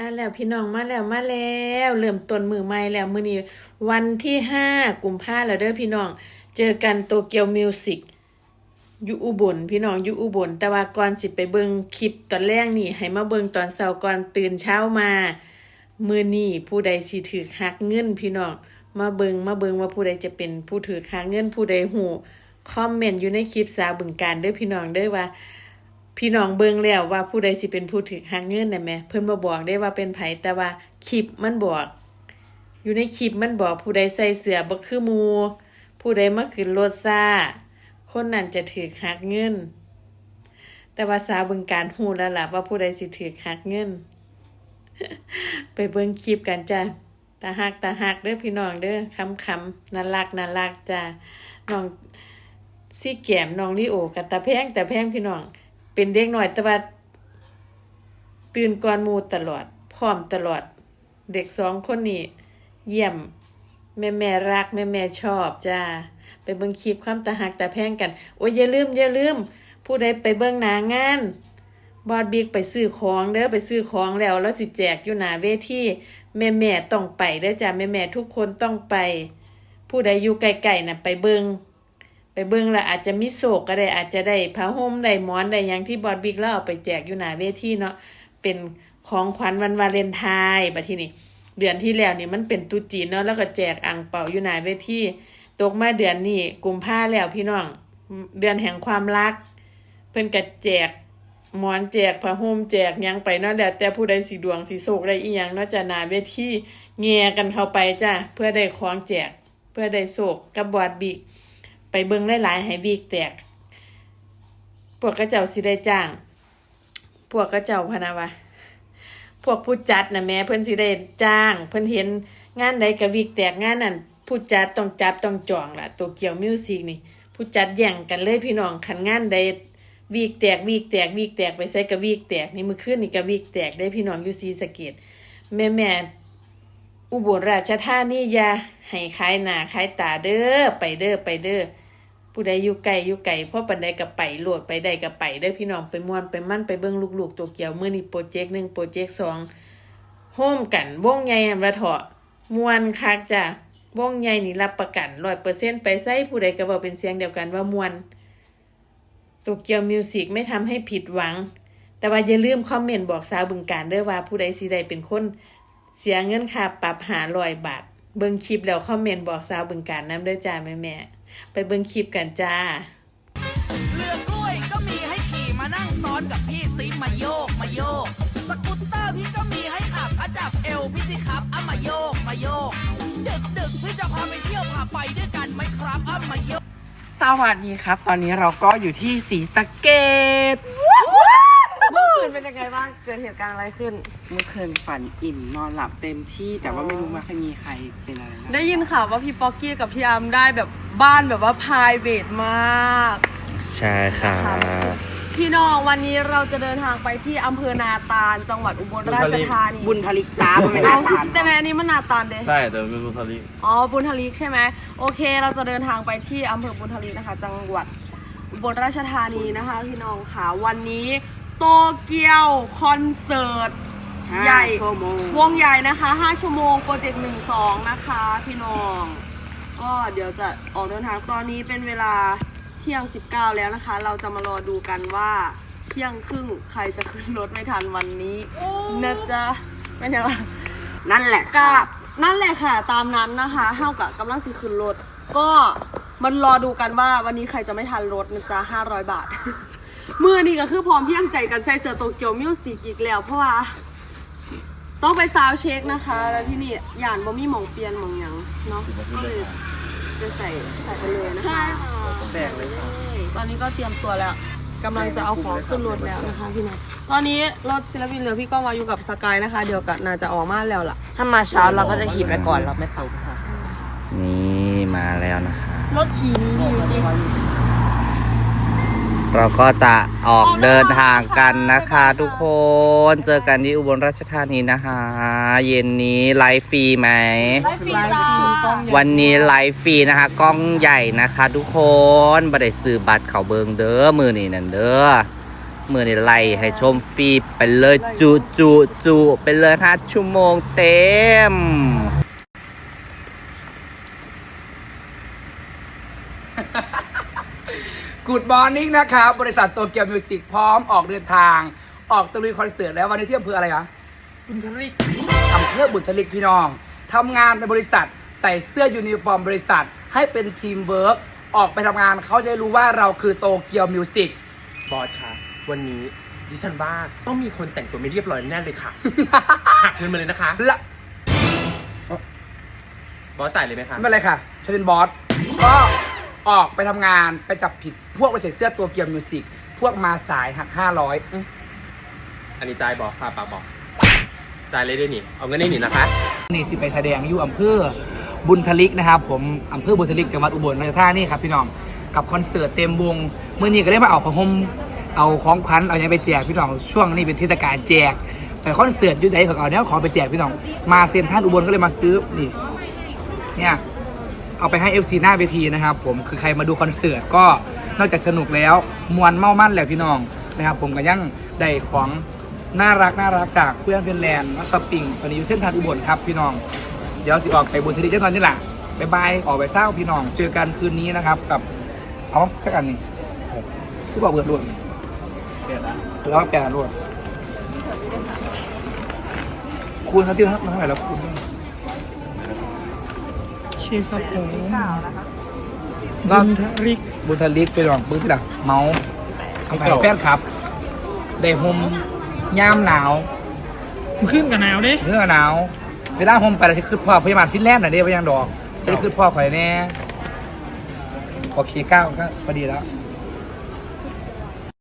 มาแล้วพี่น้องมาแล้วมาแล้วเริ่มต้นมือใหม่แล้วมือนี้วันที่ห้ากุมภาแล้วเด้อพี่น้อง เจอกันโตเกียวมิวสิกอยู่อุบลพี่น้องอยู่อุบล แต่ว่าก่อนสิไปเบิงคลิปตอนแรกนี่ ให้มาเบิงตอนเช้าก่อนตื่นเช้ามา มือนี้ผู้ใดสิถือหักเงินพี่น้องมาเบิงมาเบิงว่าผู้ใดจะเป็นผู้ถือหักเงินผู้ใดหูคอมเมนต์อยู่ในคลิปสาวบึงการเด้อพี่น้องเด้อว่า พี่น้องเบิ่งแล้วว่าผู้ใดสิเป็นผู้ถือหักเงินน่ะแหม่เพิ่นบ่บอกได้ว่าเป็นไผแต่ว่าคลิปมันบอก อยู่ในคลิปมันบอกผู้ใดใส่เสื้อบ่คือหมู่ผู้ใดมาขึ้นรถซ่า คนนั้นจะถือหักเงิน แต่ว่าสาวบึงการฮู้แล้วล่ะว่าผู้ใดสิถือหักเงิน ไปเบิ่งคลิปกันจ้ะตาหักตาหักเด้อพี่น้องเด้อคำคำน่ารักน่ารักจ้ะน้องซี่แก้มน้องลิโอกับตาแพงแตาแพงพี่น้อง เป็นเด็กหน่อยแต่ว่าตื่นก่อนมูตลอด พร้อมตลอด เด็กสองคนนี้เยี่ยม แม่แม่รัก แม่แม่ชอบจ้าไปเบิ่งคลิปความตาหักตาแพงกัน โอ้ยอย่าลืม อย่าลืม ผู้ใดไปเบิ่งหนางาน บอดบิ๊กไปซื้อของเด้อไปซื้อของแล้วแล้วสิแจกอยู่หนาเวทีแม่แม่ต้องไปเด้อจ้าแม่แม่ทุกคนต้องไป ผู้ใดอยู่ไกลๆน่ะไปเบิง ไปเบิงแล้วอาจจะมีโศกก็ได้อาจจะได้ผ้าห่มได้หมอนได้ยังที่บอดบิ๊กแล้วเอาไปแจกอยู่หน้าเวทีเนาะเป็นของขวัญวันวาเลนไทน์บัดที่นี้เดือนที่แล้วนี่มันเป็นตุจีนเนาะแล้วก็แจกอ่างเป่าอยู่หน้าเวทีตกมาเดือนนี้กุมภาแล้วพี่น้อง เดือนแห่งความรัก เพิ่นก็แจกหมอนแจกผ้าห่มแจกยังไปเนาะแล้วแต่ผู้ใดสิดวงสิโศกได้อีหยังเนาะจะหนาเวทีแง่กันเข้าไปจ้ะเพื่อได้ของแจก เพื่อได้โศกกับบอดบิ๊ก เบิ่งหลายๆให้วิกแตก พวกกระเจ้าสิได้จ้าง พวกกระเจ้าพะนะวะพวกผู้จัดนะแม่เพิ่นสิได้จ้าง เพิ่นเห็นงานใดก็วิกแตกงานนั้นผู้จัดต้องจับต้องจองล่ะตัวเกี่ยวมิวสิกนี่ ผู้จัดแย่งกันเลยพี่น้องคันงานใดวีกแตกวีกแตกวีกแตกไปใส่กับวีกแตกนี่มือขึ้นนี่กับวีกแตกได้พี่น้องอยู่ศรีสะเกดแม่แม่อุบลราชธานียาให้ขายหน้าขายตาเด้อไปเด้อไปเด้อ ผู้ใดอยู่ไกลอยู่ไกลพราะปันใดกับไปโหลดไปใดกับไปเด้พี่น้องไปม่วนไปมั่นไปเบิ่งลูกๆตัวเกี่ยวเมื้อนี้โปรเจกต์หนึ่งโปรเจกต์สองโฮมกันวงใหญ่ระเถาะม่วนคักจ้ะวงใหญ่นี่รับประกัน100%ไปใส่ผู้ใดก็เว้าเป็นเสียงเดียวกันว่าม่วนโตเกียวมิวสิกไม่ทำให้ผิดหวัง แต่ว่าอย่าลืมคอมเมนต์บอกสาวบึงการเด้อว่าผู้ใดสิได้เป็นคนเสียเงินค่าปรับหาร้อยบาท เบิ่งคลิปแล้วคอมเมนต์บอกสาวบึงการนำเด้อจ้าแม่แม่ ไปเบิ่งคลิปกันจ้าเรือกล้วยก็มีให้ขี่มานั่งซ้อนกับพี่ซิมาโยกมาโยก สกูตเตอร์พี่ก็มีให้ขับอาจับเอวพี่สิครับเอามาโยกมาโยก ดึกดึกๆพี่จะพาไปเที่ยวพาไปด้วยกันไหมครับเอามาโยก สวัสดีครับ ตอนนี้เราก็อยู่ที่ศรีสะเกดเมื่อ คืนเป็นยังไงบ้าง เกิดเหตุการณ์อะไรขึ้น เมื่อคืนฝันอิ่มนอนหลับเต็มที่แต่ว่าไม่รู้ว่าใครมีใครเป็นอะไรนะได้ยินข่าวว่าพี่ป๊อกกี้กับพี่อาร์มได้แบบบ้านแบบว่าพายเวทมาก ใช่ค่ะ พี่น้องวันนี้เราจะเดินทางไปที่อำเภอนาตาล จังหวัดอุบลราชธานีบุญทลิกจ้าไม่เอาได้ผ่านแต่ในอันนี้มันนาตาลเด้ ใช่แต่เป็นบุคลิกอ๋อบุญทลิกใช่ไหมโอเค เราจะเดินทางไปที่อำเภอบุญทลิกนะคะ จังหวัดอุบลราชธานีนะคะพี่น้องค่ะวันนี้ โตเกียวคอนเสิร์ตใหญ่ ชั่วโมงวงใหญ่นะคะ 5 ชั่วโมงโปรเจกต์หนึ่งสองนะคะ พี่น้อง ก็เดี๋ยวจะออกเดินทางตอนนี้เป็นเวลาเที่ยง 19 แล้วนะคะ เราจะมารอดูกันว่าเที่ยงครึ่งใครจะขึ้นรถไม่ทันวันนี้นะจ๊ะเป็นยังไงนั่นแหละกับนั่นแหละค่ะ ตามนั้นนะคะเท่ากับกำลังสิขึ้นรถ ก็มันรอดูกันว่าวันนี้ใครจะไม่ทันรถนะจ๊ะ500 บาท มือนี่ก็คือพร้อมเพียงใจกันใส่เสื้อโตเกียวมิวสิกอีกแล้ว เพราะว่า ต้องไปซาวด์เช็คนะคะ แล้วที่นี่หยานบ่มีหมองเปลี่ยนหมองหยังเนาะก็เลยจะใส่ใส่ไปเลยนะคะใช่ค่ะแตกเลยค่ะตอนนี้ก็เตรียมตัวแล้วกำลังจะเอาของขึ้นรถแล้วนะคะพี่เนยตอนนี้รถศิลปินเหลือพี่ก็มาอยู่กับสกายนะคะ เดี๋ยวกับน่าจะออกมาแล้วล่ะ ถ้ามาเช้าเราก็จะขี่ไปก่อนเราไม่ตกค่ะ นี่มาแล้วนะคะ รถขี่นี้มีอยู่จริง เราก็จะออกเดินทางกันนะคะทุกคน เจอกันที่อุบลราชธานีนะคะ เย็นนี้ไลฟ์ฟรีไหม ไลฟ์ฟรีจ้าวันนี้ไลฟ์ฟรีนะคะ กล้องใหญ่นะคะ ทุกคนบัได้ซื้อบัตรเขาเบิงเด้อ มือนี่นั่นเด้อ มือนี่ไล่ให้ชมฟรีไปเลยจุจุจุไปเลยห้าชั่วโมงเต็ม ดบอร์นิ่งนะครับบริษัทโตเกียวมิวสิกพร้อมออกเดินทาง ออกตะลุยคอนเสิร์ตแล้ววันนี้ที่อำเภออะไรคะบุญทลิกอำเภอบุญทลิกพี่น้องทำงานในบริษัทใส่เสื้อยูนิฟอร์มบริษัท ให้เป็นทีมเวิร์กออกไปทำงานเขาจะได้รู้ว่าเราคือโตเกียวมิวสิกบอสคะวันนี้ดิฉันว่าต้องมีคนแต่งตัวไม่เรียบร้อยแน่เลยค่ะ หักเงินมาเลยนะคะและบอสจ่ายเลยไหมคะไม่เป็นไรค่ะฉันเป็นบอสก็ ออกไปทำงานไปจับผิดพวกไปใส่เสื้อตัวเกียวมิวสิกพวกมาสายหักห้าร้อยอันนี้จ่ายบอกค่ะปากบอกจ่ายเลยได้หนิเอาเงินได้หนินะคะ นี่สิไปแสดงอยู่อำเภอบุญทลิกนะครับ ผมอำเภอบุญทลิกจังหวัดอุบลราชธานีครับพี่น้องกับคอนเสิร์ตเต็มวงเมื่อนี้ก็ได้มาเอาของผมเอาของขวัญเอาอย่างไปแจกพี่น้องช่วงนี้เป็นเทศกาลแจกไปคอนเสิร์ตอยุ่ไหนของเอาเนี้ยของไปแจกพี่น้องมาเซ็นทรัลอุบลก็เลยมาซื้อนี่เนี่ย เอาไปให้ FC หน้าเวทีนะครับผมคือใครมาดูคอนเสิร์ตก็นอกจากสนุกแล้วมวนเมามั่นแหละพี่น้องนะครับผมก็ยังได้ของน่ารักน่ารักจากเพื่อนฟินแลนด์มาช้อปปิ้งตอนนี้อยู่เส้นทางอุบลครับพี่น้อง เดี๋ยวสิออกไปบุญทลีเจ้าตอนนี้แหละบายบายออกไปเศร้าพี่น้อง เจอกันคืนนี้นะครับกับเอาแค่กันนี่ที่บอกเบิดรวดแล้วแปดรวดคูณเขาที่เท่าไหร่แล้วคูณ ชีครับผมบุญทลิกบุญทลิกไปลองปื้นที่หลังเมาส์ทำแผนแฟนครับได้ห่มย่ามหนาวขึ้นกับหนาวดิเนื้อหนาวเวลาผมไปแล้วจะขึ้นพ่อพยาบาลฟินแลนด์น่ะเด้พยังดอกจะได้ขึ้นพ่อข่อยแน่โอเคเก้าก็พอดีแล้ว